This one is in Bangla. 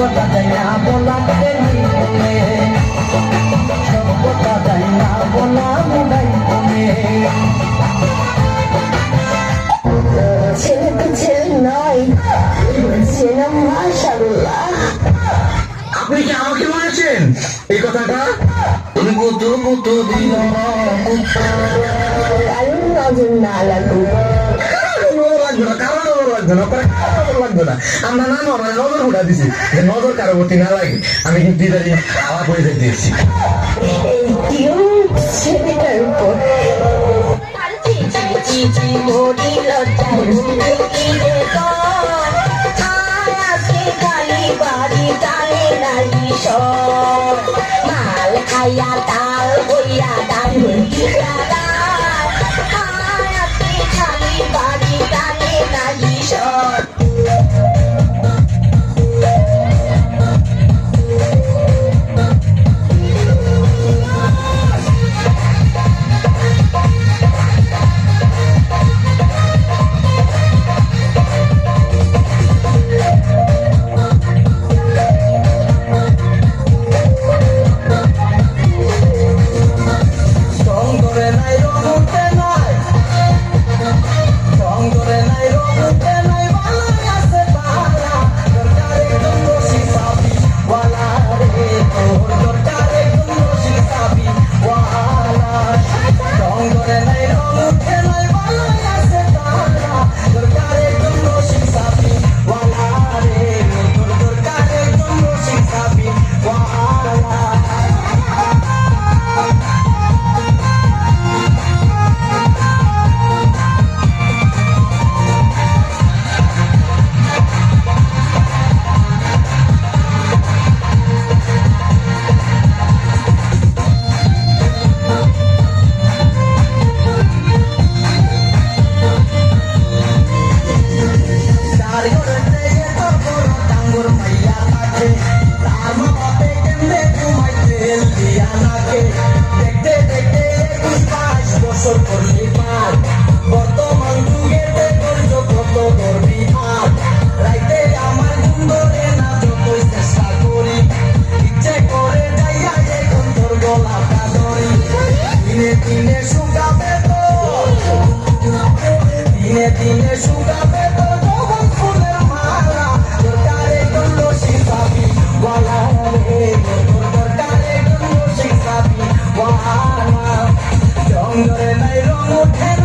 কথা যাই না বলা। মনে সব কথা যাই না বলা। মনে ছেলে পিছে নয় ছিলাম মাশাআল্লাহ। আপনি কি আমাকে বলেছেন এই কথাটা? মুতো মুতো দিন। আলু নজর না লাগুক। লাগবে না কারও নজর লাগবে না। আমরা না না আমরা নজর উঠা দিছি। যে নজর কারও প্রতি না লাগে, আমি কিন্তু ইদারিং হাওয়া করে যেতে দিয়েছি ছেলেটার উপর মরি লজ্জায় ঢুকিলে তো আয়াতে কালি বাড়ি টানে নাই সব মাল খাইয়া তাল বইয়া ডাল বছর করলি পার বর্তমান যুগেতে করছ কত করবি আর রাইতে আমার ঘুম ধরে না যতই চেষ্টা করি, ইচ্ছে করে যাইয়া এখন তোর গলাটা ধরি। দিনে দিনে শুকাবে তো দিনে দিনে শুকাবে okay